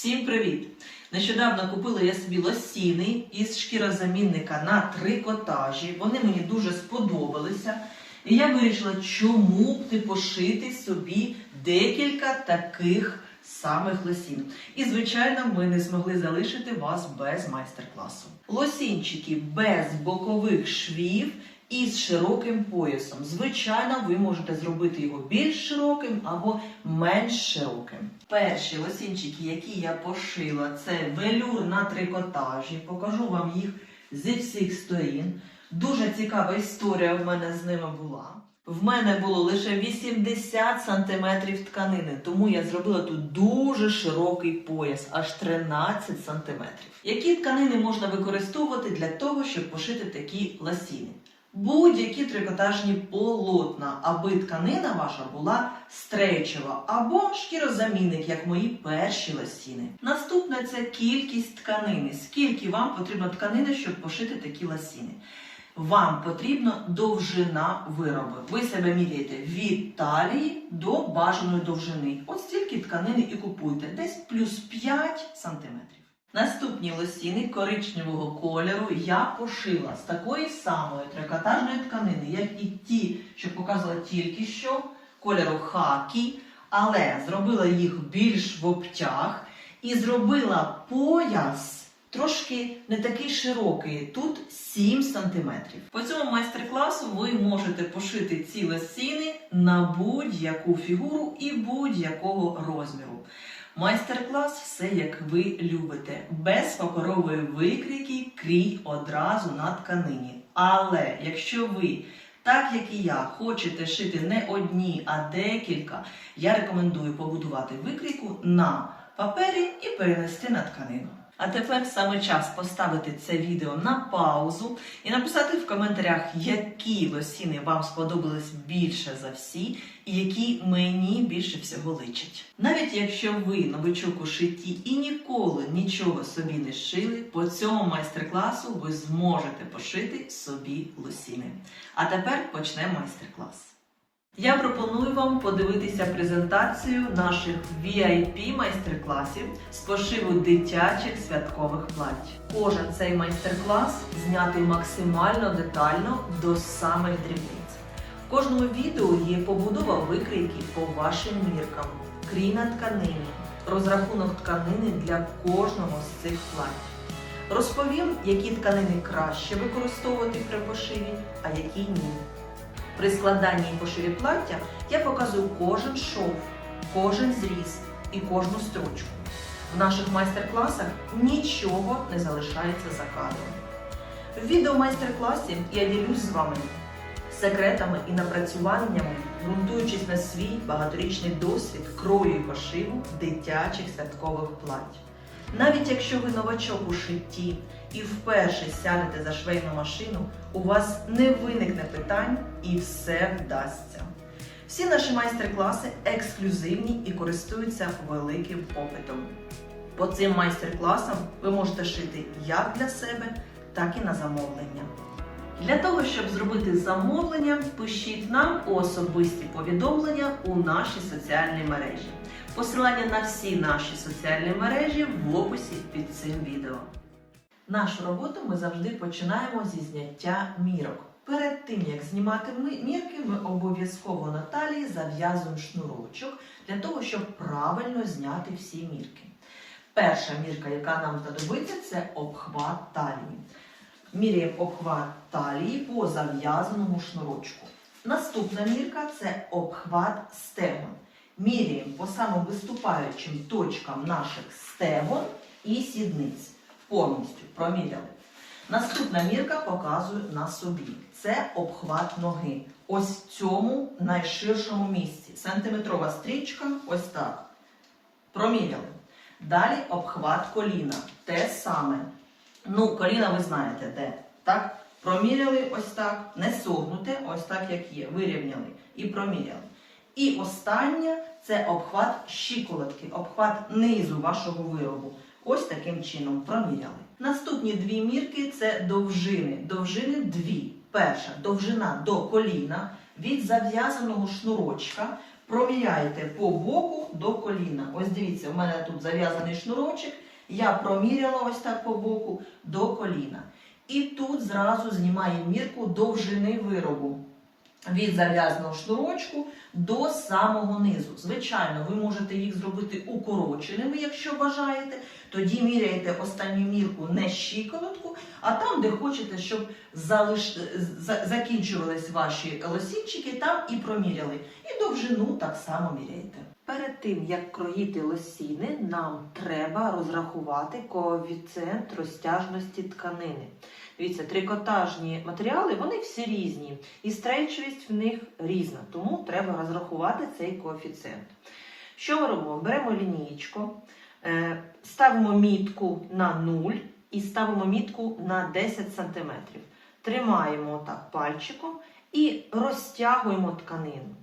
Всім привіт! Нещодавно купила я собі лосіни із шкірозамінника на трикотажі. Вони мені дуже сподобалися. І я вирішила, чому б не пошити собі декілька таких самих лосін. І, звичайно, ми не змогли залишити вас без майстер-класу. Лосінчики без бокових швів із широким поясом. Звичайно, ви можете зробити його більш широким або менш широким. Перші лосінчики, які я пошила, це велюр на трикотажі. Покажу вам їх зі всіх сторін. Дуже цікава історія в мене з ними була. В мене було лише 80 см тканини, тому я зробила тут дуже широкий пояс, аж 13 см. Які тканини можна використовувати для того, щоб пошити такі ласіни? Будь-які трикотажні полотна, аби тканина ваша була стрейчева або шкірозамінник, як мої перші ласіни. Наступне це кількість тканини. Скільки вам потрібно тканини, щоб пошити такі ласіни? Вам потрібна довжина виробу. Ви себе міряєте від талії до бажаної довжини. От стільки тканини і купуйте, десь плюс 5 сантиметрів. Наступні лосіни коричневого кольору я пошила з такої самої трикотажної тканини, як і ті, що показувала тільки що, кольору хакі, але зробила їх більш в обтяг і зробила пояс трошки не такий широкий, тут 7 см. По цьому майстер-класу ви можете пошити ці лосіни на будь-яку фігуру і будь-якого розміру. Майстер-клас все як ви любите, без паперової викрійки, крій одразу на тканині. Але якщо ви, так як і я, хочете шити не одні, а декілька, я рекомендую побудувати викрійку на папері і перенести на тканину. А тепер саме час поставити це відео на паузу і написати в коментарях, які лосіни вам сподобались більше за всі, і які мені більше всього личать. Навіть якщо ви новичок у шитті і ніколи нічого собі не шили, по цьому майстер-класу ви зможете пошити собі лосіни. А тепер почнемо майстер-клас. Я пропоную вам подивитися презентацію наших VIP майстер-класів з пошиву дитячих святкових плать. Кожен цей майстер-клас знятий максимально детально до самих дрібниць. В кожному відео є побудова викрійки по вашим міркам, крій на тканині, розрахунок тканини для кожного з цих плать. Розповім, які тканини краще використовувати при пошиві, а які ні. При складанні і пошиві плаття я показую кожен шов, кожен зріз і кожну строчку. В наших майстер-класах нічого не залишається за кадром. В відео майстер-класі я ділюсь з вами секретами і напрацюваннями, ґрунтуючись на свій багаторічний досвід крою і пошиву дитячих святкових плать. Навіть якщо ви новачок у шитті і вперше сядете за швейну машину, у вас не виникне питань і все вдасться. Всі наші майстер-класи ексклюзивні і користуються великим попитом. По цим майстер-класам ви можете шити як для себе, так і на замовлення. Для того, щоб зробити замовлення, пишіть нам особисті повідомлення у наші соціальні мережі. Посилання на всі наші соціальні мережі в описі під цим відео. Нашу роботу ми завжди починаємо зі зняття мірок. Перед тим як знімати мірки, ми обов'язково на талії зав'язуємо шнурочок для того, щоб правильно зняти всі мірки. Перша мірка, яка нам знадобиться, це обхват талії. Міряємо обхват талії по зав'язаному шнурочку. Наступна мірка це обхват стегон. Міряємо по самим виступаючим точкам наших стегон і сідниць. Повністю проміряли. Наступна мірка показую на собі. Це обхват ноги. Ось в цьому найширшому місці. Сантиметрова стрічка, ось так. Проміряли. Далі обхват коліна. Те саме. Ну, коліна ви знаєте де. Так? Проміряли ось так, не согнуте, ось так, як є. Вирівняли і проміряли. І останнє це обхват щиколотки, обхват низу вашого виробу. Ось таким чином проміряли. Наступні дві мірки це довжини. Довжини дві. Перша довжина до коліна від зав'язаного шнурочка Проміряйте по боку до коліна. Ось дивіться, у мене тут зав'язаний шнурочок. Я проміряла ось так по боку до коліна. І тут зразу знімаю мірку довжини виробу від зав'язаного шнурочку до самого низу. Звичайно, ви можете їх зробити укороченими, якщо бажаєте. Тоді міряєте останню мірку не щиколотку, а там, де хочете, щоб залиш... закінчувались ваші лосінчики, там і проміряли. І довжину так само міряєте. Перед тим, як кроїти лосіни, нам треба розрахувати коефіцієнт розтяжності тканини. Дивіться, трикотажні матеріали, вони всі різні, і стрейчовість в них різна, тому треба розрахувати цей коефіцієнт. Що ми робимо? Беремо лінієчку, е, ставимо мітку на 0 і ставимо мітку на 10 см. Тримаємо так пальчиком і розтягуємо тканину.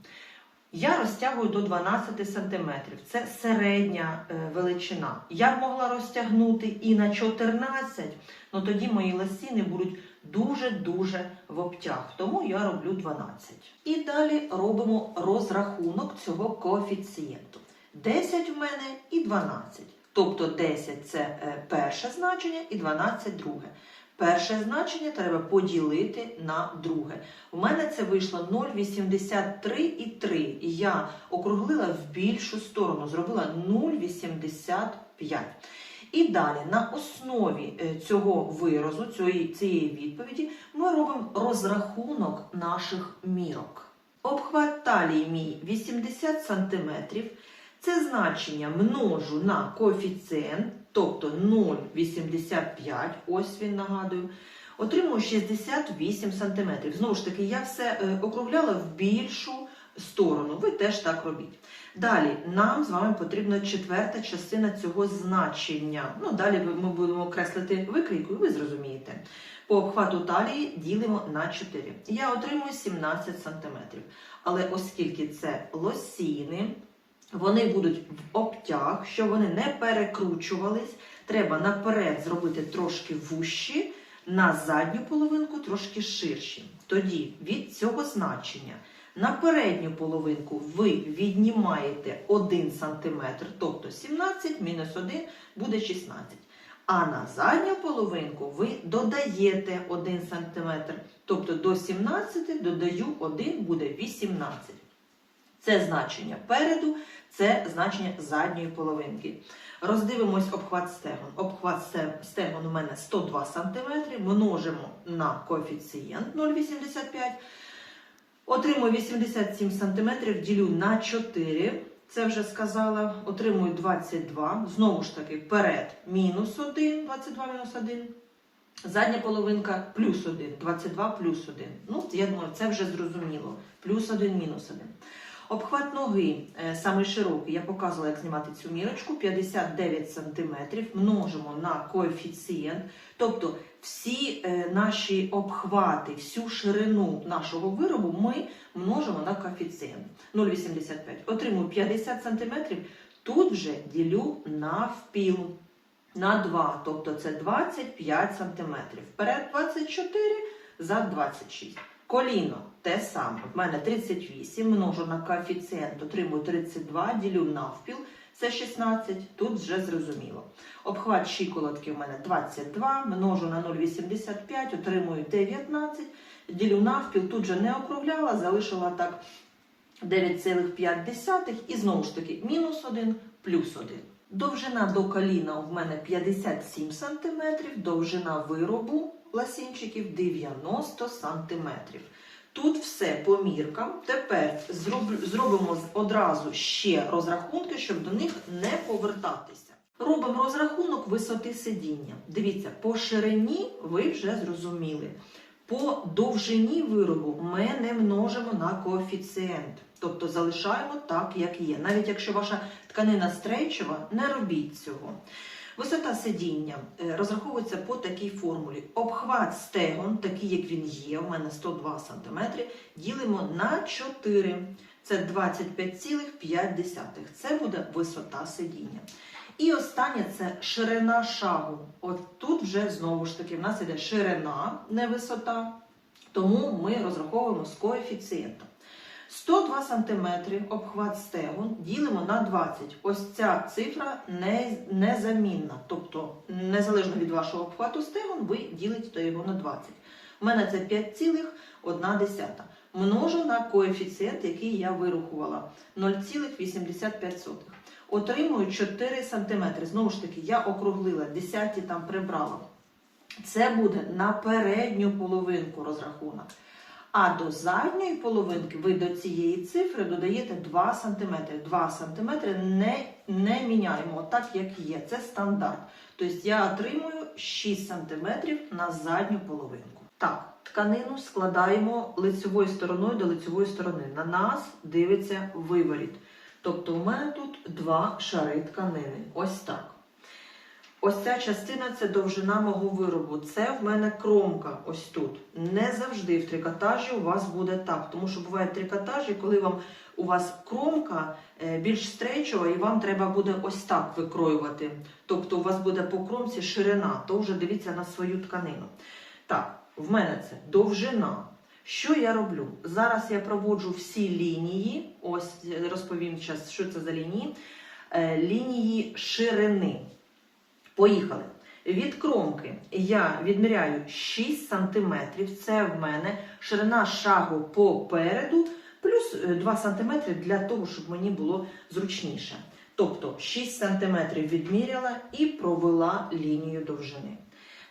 Я розтягую до 12 см. Це середня е, величина. Я б могла розтягнути і на 14, але тоді мої лосіни будуть дуже-дуже в обтяг. Тому я роблю 12. І далі робимо розрахунок цього коефіцієнту. 10 в мене і 12. Тобто 10 це е, перше значення і 12 друге. Перше значення треба поділити на друге. У мене це вийшло 0,83,3. І я округлила в більшу сторону, зробила 0,85. І далі на основі е, цього виразу, цієї відповіді, ми робимо розрахунок наших мірок. Обхват талії мій 80 см. Це значення множу на коефіцієнт, тобто 0,85, ось він нагадую, отримую 68 см. Знову ж таки, я все е, округляла в більшу сторону. Ви теж так робіть. Далі нам з вами потрібна четверта частина цього значення. Ну, далі ми будемо креслити викрійку, ви зрозумієте. По обхвату талії ділимо на 4. Я отримую 17 см. Але оскільки це лосіни, вони будуть в обтяг, щоб вони не перекручувались, треба наперед зробити трошки вущі, на задню половинку трошки ширші. Тоді від цього значення на передню половинку ви віднімаєте 1 см, тобто 17 мінус 1 буде 16. А на задню половинку ви додаєте 1 см, тобто до 17 додаю 1 буде 18. Це значення переду, це значення задньої половинки. Роздивимось обхват стегон. Обхват сте- стегон у мене 102 см, множимо на коефіцієнт 0,85. Отримую 87 см, ділю на 4. Це вже сказала. Отримую 22. Знову ж таки, перед мінус 1, 22 мінус 1. Задня половинка плюс 1, 22 плюс 1. Ну, я думаю, це вже зрозуміло. Плюс 1, мінус 1. Обхват ноги е, самий широкий, я показувала, як знімати цю мірочку, 59 см, множимо на коефіцієнт. Тобто всі е, наші обхвати, всю ширину нашого виробу ми множимо на коефіцієнт 0,85. Отримую 50 см, тут вже ділю навпіл на 2, тобто це 25 см. Вперед 24, зад 26. Коліно те саме. В мене 38, множу на коефіцієнт, отримую 32, ділю навпіл, це 16, тут вже зрозуміло. Обхват щиколотки в мене 22, множу на 0,85, отримую 19, ділю навпіл, тут же не округляла, залишила так 9,5 і знову ж таки мінус 1, плюс 1. Довжина до коліна в мене 57 см, довжина виробу ласінчиків 90 см. Тут все по міркам. Тепер зроб- зробимо одразу ще розрахунки, щоб до них не повертатися. Робимо розрахунок висоти сидіння. Дивіться, по ширині ви вже зрозуміли. По довжині виробу ми не множимо на коефіцієнт. Тобто залишаємо так, як є. Навіть якщо ваша тканина стрейчева, не робіть цього. Висота сидіння е, розраховується по такій формулі. Обхват стегон, такий як він є, у мене 102 см, ділимо на 4. Це 25,5. Це буде висота сидіння. І останнє це ширина шагу. От тут вже знову ж таки в нас іде ширина, не висота. Тому ми розраховуємо з коефіцієнтом. 102 см обхват стегон ділимо на 20. Ось ця цифра незамінна. Тобто, незалежно від вашого обхвату стегон, ви ділите його на 20. У мене це 5,1. Множу на коефіцієнт, який я вирахувала 0,85. Отримую 4 см. Знову ж таки, я округлила, десяті там прибрала. Це буде на передню половинку розрахунок. А до задньої половинки ви до цієї цифри додаєте 2 см. 2 см не, не міняємо, так як є. Це стандарт. Тобто я отримую 6 см на задню половинку. Так, тканину складаємо лицевою стороною до лицевої сторони. На нас дивиться виворіт. Тобто у мене тут два шари тканини. Ось так. Ось ця частина це довжина мого виробу. Це в мене кромка ось тут. Не завжди в трикотажі у вас буде так. Тому що бувають трикотажі, коли вам у вас кромка е, більш стрейчова, і вам треба буде ось так викроювати. Тобто у вас буде по кромці ширина, то вже дивіться на свою тканину. Так, в мене це довжина. Що я роблю? Зараз я проводжу всі лінії. Ось е, розповім зараз, що це за лінії. Е, Лінії ширини. Поїхали. Від кромки я відміряю 6 см. Це в мене ширина шагу попереду, плюс е, 2 см для того, щоб мені було зручніше. Тобто 6 см відміряла і провела лінію довжини.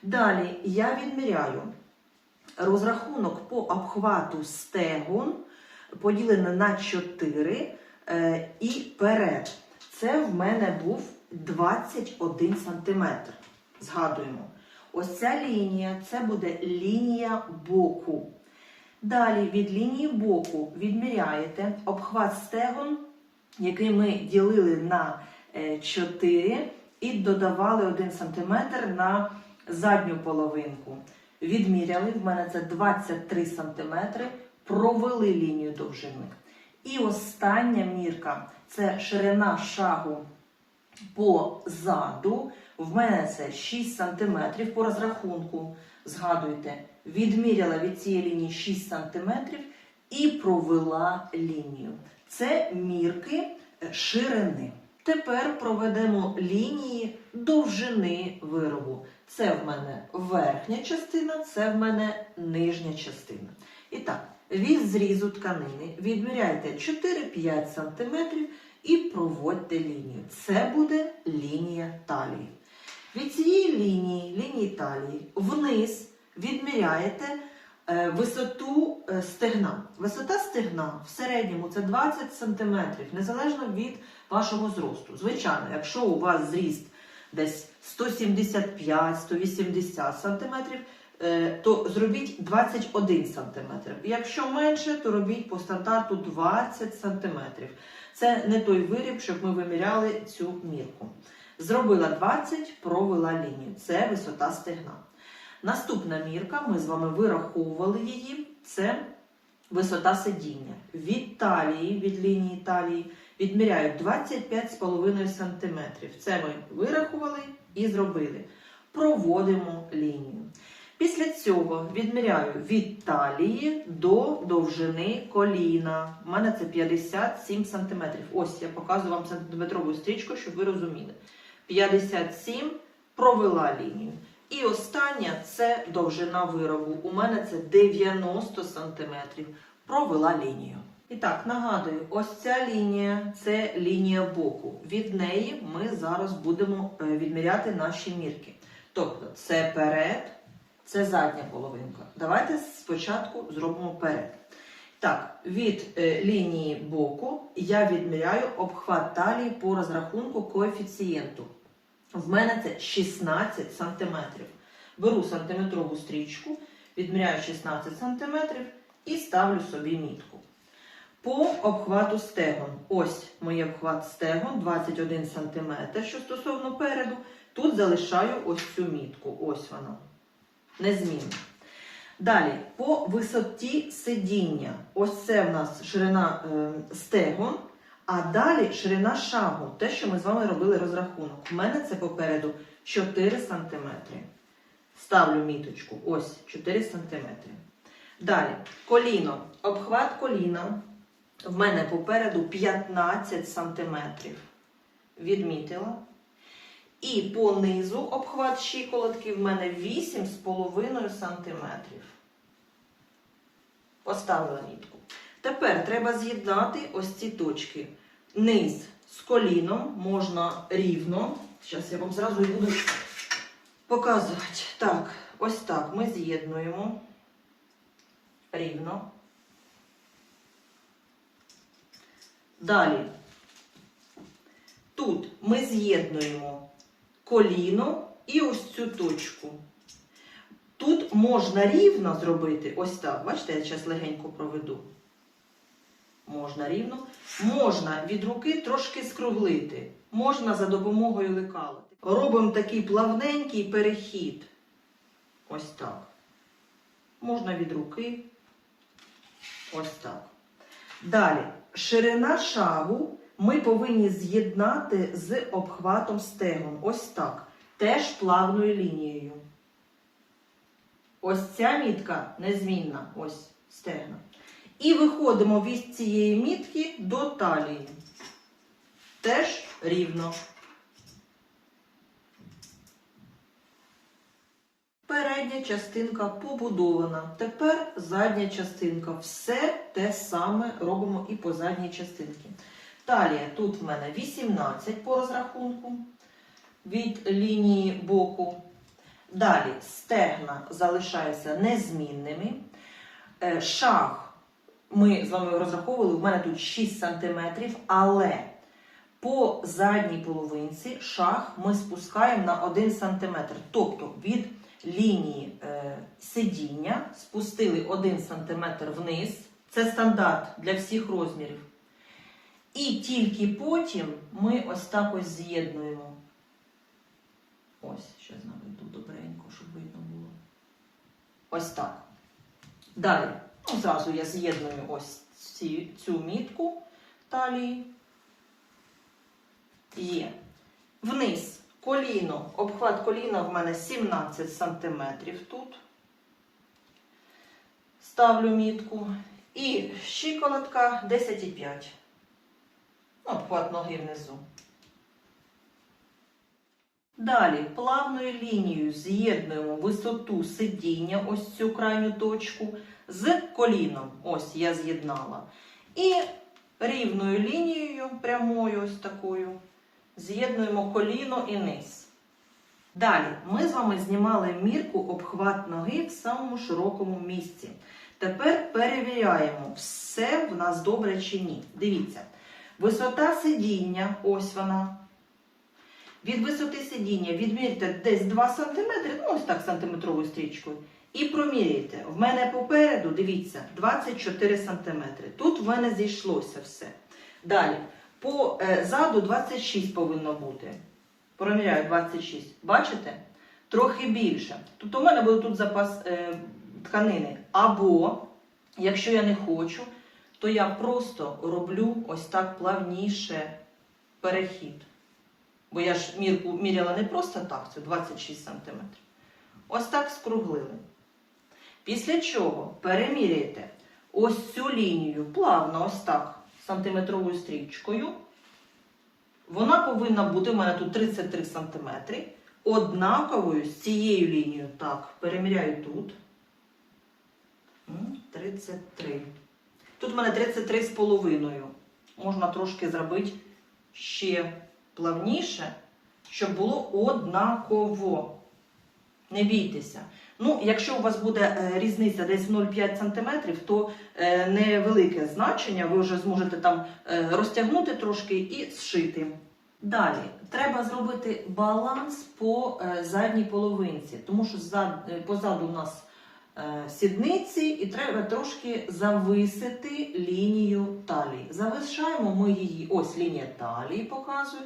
Далі я відміряю розрахунок по обхвату стегон, поділене на 4 е, і перед. Це в мене був 21 см. Згадуємо. Ось ця лінія це буде лінія боку. Далі від лінії боку відміряєте обхват стегон, який ми ділили на е, 4 і додавали 1 см на задню половинку. Відміряли, в мене це 23 см, провели лінію довжини. І остання мірка це ширина шагу позаду. В мене це 6 см по розрахунку. Згадуйте, відміряла від цієї лінії 6 см і провела лінію. Це мірки е, ширини. Тепер проведемо лінії довжини виробу. Це в мене верхня частина, це в мене нижня частина. І так, від зрізу тканини відміряйте 4-5 см і проводьте лінію. Це буде лінія талії. Від цієї лінії, лінії талії, вниз відміряєте е, висоту е, стегна. Висота стегна в середньому це 20 см, незалежно від вашого зросту. Звичайно, якщо у вас зріст десь 175-180 см, е, то зробіть 21 см. Якщо менше, то робіть по стандарту 20 см. Це не той виріб, щоб ми виміряли цю мірку. Зробила 20, провела лінію. Це висота стегна. Наступна мірка, ми з вами вираховували її, це висота сидіння. Від талії, від лінії талії відміряю 25,5 см. Це ми вирахували і зробили. Проводимо лінію. Після цього відміряю від талії до довжини коліна. У мене це 57 см. Ось я показую вам сантиметрову стрічку, щоб ви розуміли. 57 провела лінію. І остання це довжина виробу. У мене це 90 см. Провела лінію. І так, нагадую, ось ця лінія це лінія боку. Від неї ми зараз будемо е, відміряти наші мірки. Тобто, це перед, це задня половинка. Давайте спочатку зробимо перед. Так, від е, лінії боку я відміряю обхват талії по розрахунку коефіцієнту. В мене це 16 см. Беру сантиметрову стрічку, відміряю 16 см і ставлю собі мітку. По обхвату стегон. Ось моє обхват стегон 21 см, що стосовно переду. Тут залишаю ось цю мітку. Ось вона. Незмінно. Далі, по висоті сидіння. Ось це в нас ширина е, стегон, а далі ширина шагу. Те, що ми з вами робили розрахунок. У мене це попереду 4 см. Ставлю міточку. Ось 4 см. Далі, коліно. Обхват коліна В мене попереду 15 сантиметрів. Відмітила. І по низу обхват щиколотки в мене 8,5 сантиметрів. Поставила нітку. Тепер треба з'єднати ось ці точки. Низ з коліном можна рівно. Зараз я вам зразу і буду показувати. Так, ось так ми з'єднуємо рівно. Далі. Тут ми з'єднуємо коліно і ось цю точку. Тут можна рівно зробити ось так. Бачите, я зараз легенько проведу. Можна рівно. Можна від руки трошки скруглити. Можна за допомогою лекалити. Робимо такий плавненький перехід. Ось так. Можна від руки. Ось так. Далі. Ширина шагу ми повинні з'єднати з обхватом стегон. Ось так. Теж плавною лінією. Ось ця мітка незмінна. Ось стегна. І виходимо від цієї мітки до талії. Теж рівно. Передня частинка побудована. Тепер задня частинка. Все те саме робимо і по задній частинці. Талія тут в мене 18 по розрахунку від лінії боку. Далі стегна залишаються незмінними. Е, Шаг ми з вами розраховували, в мене тут 6 см, але по задній половинці шаг ми спускаємо на 1 см. Тобто від лінії е, сидіння спустили 1 см вниз. Це стандарт для всіх розмірів. І тільки потім ми ось так ось з'єднуємо. Ось, ще наведу добренько, щоб видно було. Ось так. Далі. Ну, зразу я з'єдную ось ці, цю мітку талії. Є. Вниз коліно, обхват коліна в мене 17 см тут. Ставлю мітку. І щиколотка 10,5. Ну, обхват ноги внизу. Далі плавною лінією з'єднуємо висоту сидіння, ось цю крайню точку, з коліном. Ось я з'єднала. І рівною лінією, прямою ось такою, з'єднуємо коліно і низ. Далі ми з вами знімали мірку обхват ноги в самому широкому місці. Тепер перевіряємо, все в нас добре чи ні. Дивіться, висота сидіння, ось вона. Від висоти сидіння відмірте десь 2 см, ну ось так сантиметровою стрічкою. І проміряйте. В мене попереду, дивіться, 24 см. Тут в мене зійшлося все. Далі, по е, 26 повинно бути. Проміряю 26. Бачите? Трохи більше. Тобто у мене буде тут запас е, тканини. Або, якщо я не хочу, то я просто роблю ось так плавніше перехід. Бо я ж мірку міряла не просто так, це 26 см. Ось так скруглили. Після чого переміряйте ось цю лінію плавно, ось так, сантиметровою стрічкою. Вона повинна бути, у мене тут 33 см, однаковою з цією лінією. Так, переміряю тут. М, 33. Тут в мене 33 з половиною. Можна трошки зробити ще плавніше, щоб було однаково. Не бійтеся. Ну, якщо у вас буде е, різниця десь 0,5 см, то е, невелике значення, ви вже зможете там е, розтягнути трошки і зшити. Далі, треба зробити баланс по задній половинці, тому що позаду у нас сідниці, і треба трошки зависити лінію талії. Завишаємо ми її, ось лінія талії показую,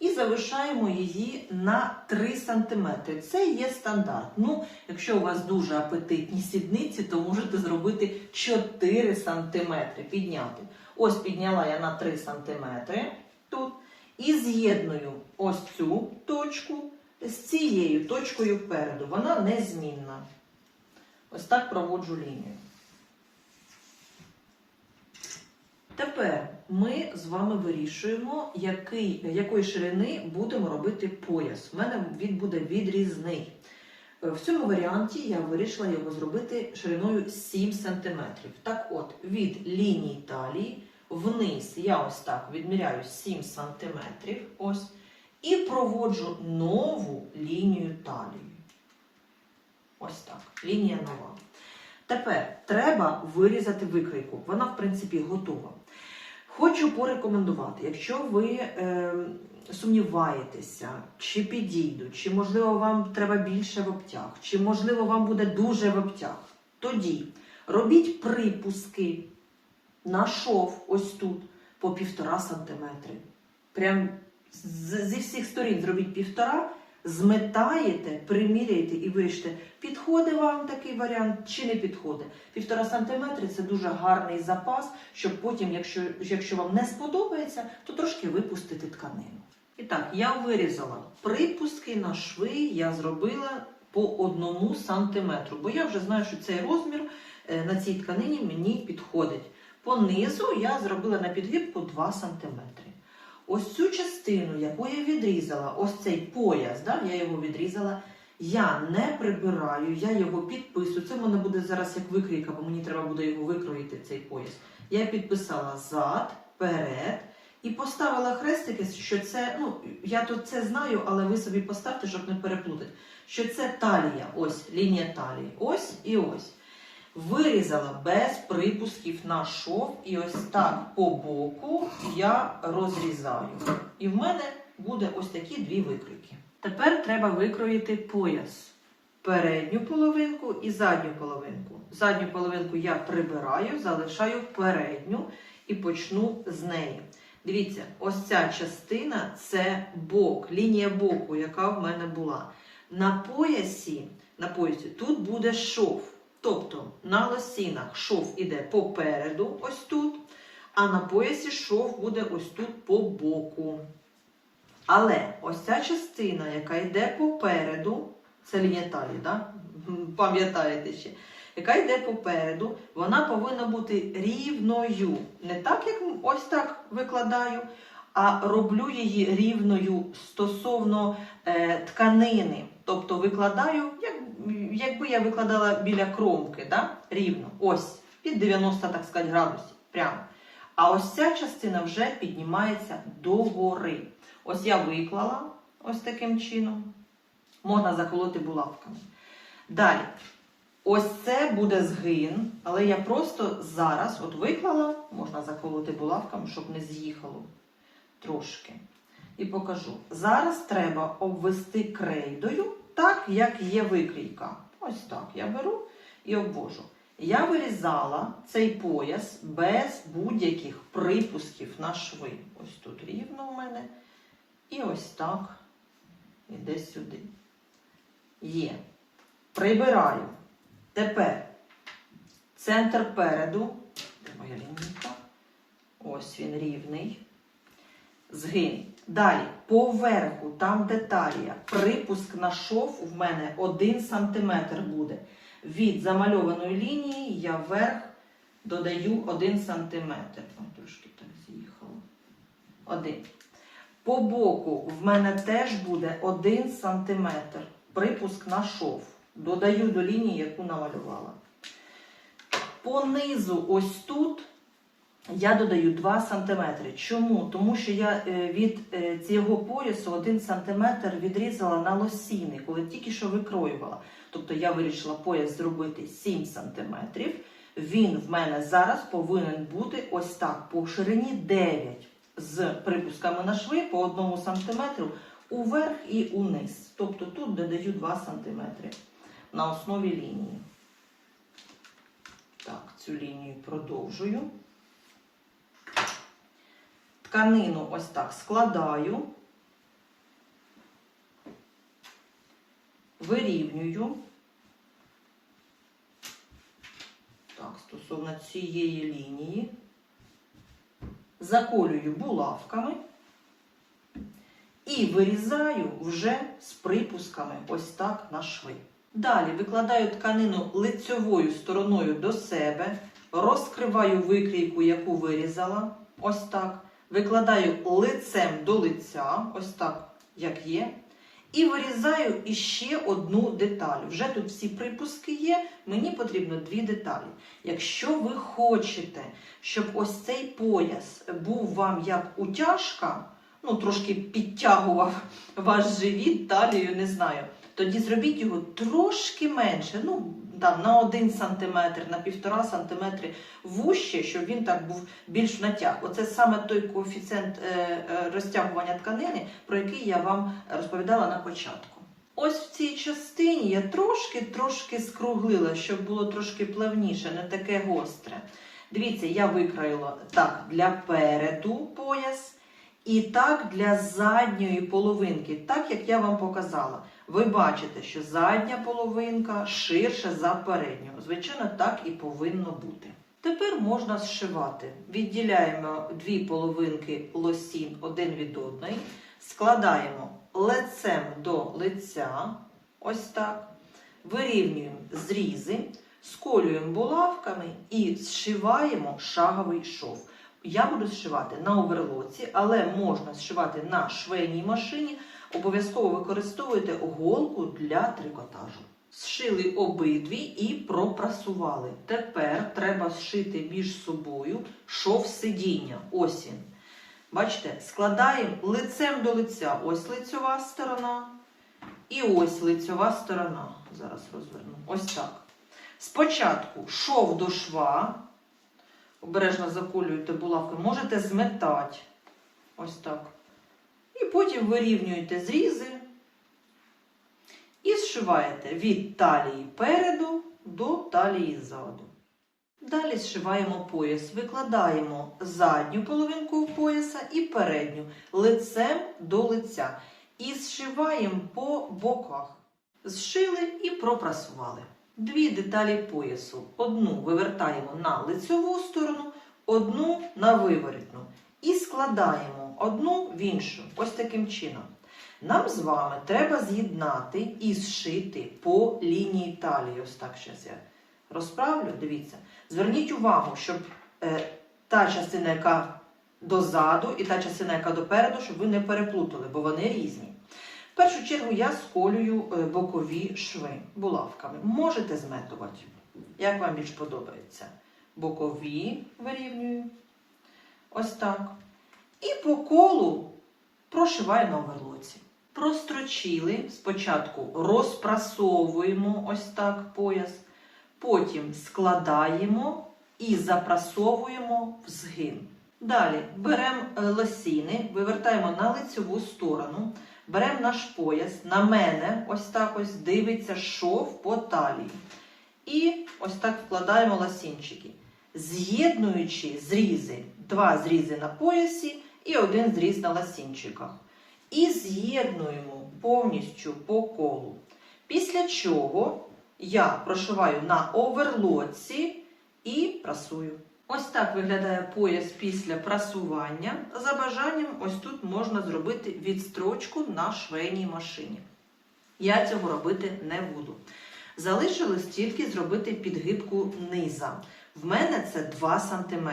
і завишаємо її на 3 см. Це є стандарт. Ну, якщо у вас дуже апетитні сідниці, то можете зробити 4 см, підняти. Ось підняла я на 3 см тут. І з'єдную ось цю точку з цією точкою переду. Вона незмінна. Ось так проводжу лінію. Тепер ми з вами вирішуємо, який, якої ширини будемо робити пояс. У мене він буде відрізний. Е, В цьому варіанті я вирішила його зробити шириною 7 см. Так от, від лінії талії вниз я ось так відміряю 7 см. Ось, і проводжу нову лінію талії. Ось так. Лінія нова. Тепер треба вирізати викрійку. Вона, в принципі, готова. Хочу порекомендувати, якщо ви е, сумніваєтеся, чи підійду, чи можливо вам треба більше в обтяг, чи можливо вам буде дуже в обтяг, тоді робіть припуски на шов ось тут по півтора сантиметри. Прям зі всіх сторін зробіть півтора, зметаєте, приміряєте і вирішите, підходить вам такий варіант чи не підходить. Півтора сантиметри це дуже гарний запас, щоб потім, якщо, якщо вам не сподобається, то трошки випустити тканину. І так, я вирізала припуски на шви, я зробила по одному сантиметру, бо я вже знаю, що цей розмір е, на цій тканині мені підходить. По низу я зробила на підгибку 2 сантиметри. Ось цю частину, яку я відрізала, ось цей пояс, да, я його відрізала, я не прибираю, я його підписую. Це в мене буде зараз як викрійка, бо мені треба буде його викроїти, цей пояс. Я підписала зад, перед і поставила хрестики, що це, ну, я тут це знаю, але ви собі поставте, щоб не переплутати, що це талія, ось лінія талії, ось і ось. Вирізала без припусків на шов, і ось так по боку я розрізаю. І в мене буде ось такі дві викройки. Тепер треба викроїти пояс. Передню половинку і задню половинку. Задню половинку я прибираю, залишаю передню і почну з неї. Дивіться, ось ця частина це бок, лінія боку, яка в мене була. На поясі, на поясі тут буде шов. Тобто на лосінах шов іде попереду, ось тут, а на поясі шов буде ось тут по боку. Але ось ця частина, яка йде попереду, це лінія талії, да? Пам'ятаєте ще, яка йде попереду, вона повинна бути рівною. Не так, як ось так викладаю, а роблю її рівною стосовно е, тканини. Тобто викладаю, як, якби я викладала біля кромки, да? рівно, ось, під 90, так сказати, градусів. Прямо. А ось ця частина вже піднімається догори. Ось я виклала ось таким чином. Можна заколоти булавками. Далі. Ось це буде згин, але я просто зараз от виклала, можна заколоти булавками, щоб не з'їхало трошки. І покажу. Зараз треба обвести крейдою, так як є викрійка. Ось так я беру і обвожу. Я вирізала цей пояс без будь-яких припусків на шви. Ось тут рівно у мене. І ось так іде сюди. Є. Прибираю. Тепер центр переду. Де моя лінійка? Ось він рівний. Згин. Далі, поверху, там де талія, припуск на шов в мене 1 см буде. Від замальованої лінії я вверх додаю 1 см. Трошки так з'їхало. Один. По боку в мене теж буде 1 см. Припуск на шов. Додаю до лінії, яку намалювала. По низу, ось тут, я додаю 2 см. Чому? Тому що я е, від е, цього поясу 1 см відрізала на лосіни, коли тільки що викроювала. Тобто я вирішила пояс зробити 7 см. Він в мене зараз повинен бути ось так, по ширині 9 з припусками на шви по 1 см уверх і униз. Тобто тут додаю 2 см на основі лінії. Так, цю лінію продовжую. Тканину ось так складаю, вирівнюю. Так, стосовно цієї лінії. Заколюю булавками і вирізаю вже з припусками ось так на шви. Далі викладаю тканину лицьовою стороною до себе, розкриваю викрійку, яку вирізала, ось так. Викладаю лицем до лиця, ось так, як є. І вирізаю іще одну деталь. Вже тут всі припуски є, мені потрібно дві деталі. Якщо ви хочете, щоб ось цей пояс був вам як утяжка, ну трошки підтягував ваш живіт, талію, не знаю, тоді зробіть його трошки менше, ну там на 1 см, на 1,5 см вужче, щоб він так був більш натяг. Оце саме той коефіцієнт е, е, розтягування тканини, про який я вам розповідала на початку. Ось в цій частині я трошки-трошки скруглила, щоб було трошки плавніше, не таке гостре. Дивіться, я викроїла так для переду пояс і так для задньої половинки, так як я вам показала. Ви бачите, що задня половинка ширша за передню. Звичайно, так і повинно бути. Тепер можна зшивати. Відділяємо дві половинки лосін один від одної, складаємо лицем до лиця, ось так, вирівнюємо зрізи, сколюємо булавками і зшиваємо шаговий шов. Я буду зшивати на оверлоці, але можна зшивати на швейній машині. Обов'язково використовуйте голку для трикотажу. Зшили обидві і пропрасували. Тепер треба зшити між собою шов сидіння. Ось він. Бачите, складаємо лицем до лиця. Ось лицьова сторона. І ось лицьова сторона. Зараз розверну. Ось так. Спочатку шов до шва. Обережно заколюєте булавки. Можете зметати. Ось так. І потім вирівнюєте зрізи і зшиваєте від талії переду до талії ззаду. Далі зшиваємо пояс, викладаємо задню половинку пояса і передню лицем до лиця. І зшиваємо по боках. Зшили і пропрасували. Дві деталі поясу. Одну вивертаємо на лицьову сторону, одну на виворітну. І складаємо одну в іншу. Ось таким чином. Нам з вами треба з'єднати і зшити по лінії талії. Ось так зараз я розправлю. Дивіться. Зверніть увагу, щоб е, та частина, яка дозаду, і та частина, яка допереду, щоб ви не переплутали, бо вони різні. В першу чергу я сколюю е, бокові шви булавками. Можете зметувати, як вам більш подобається. Бокові вирівнюю. Ось так. І по колу прошиваю на оверлоці. Прострочили, спочатку розпрасовуємо ось так пояс, потім складаємо і запрасовуємо в згин. Далі беремо е, лосіни, вивертаємо на лицеву сторону, беремо наш пояс, на мене ось так ось дивиться шов по талії. І ось так вкладаємо лосінчики, з'єднуючи зрізи, два зрізи на поясі і один зріз на лосінчиках. І з'єднуємо повністю по колу. Після чого я прошиваю на оверлоці і прасую. Ось так виглядає пояс після прасування. За бажанням, ось тут можна зробити відстрочку на швейній машині. Я цього робити не буду. Залишилось тільки зробити підгибку низа. В мене це 2 см.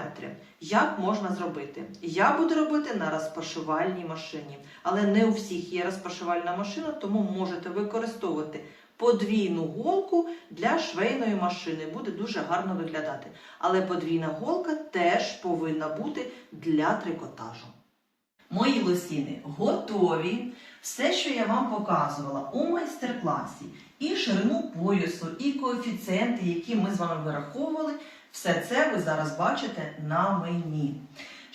Як можна зробити? Я буду робити на розпашувальній машині, але не у всіх є розпашувальна машина, тому можете використовувати подвійну голку для швейної машини. Буде дуже гарно виглядати. Але подвійна голка теж повинна бути для трикотажу. Мої лосіни готові. Все, що я вам показувала у майстер-класі, і ширину поясу, і коефіцієнти, які ми з вами вираховували, все це ви зараз бачите на мені.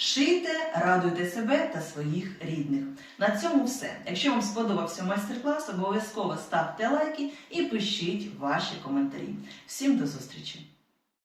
Шийте, радуйте себе та своїх рідних. На цьому все. Якщо вам сподобався майстер-клас, обов'язково ставте лайки і пишіть ваші коментарі. Всім до зустрічі!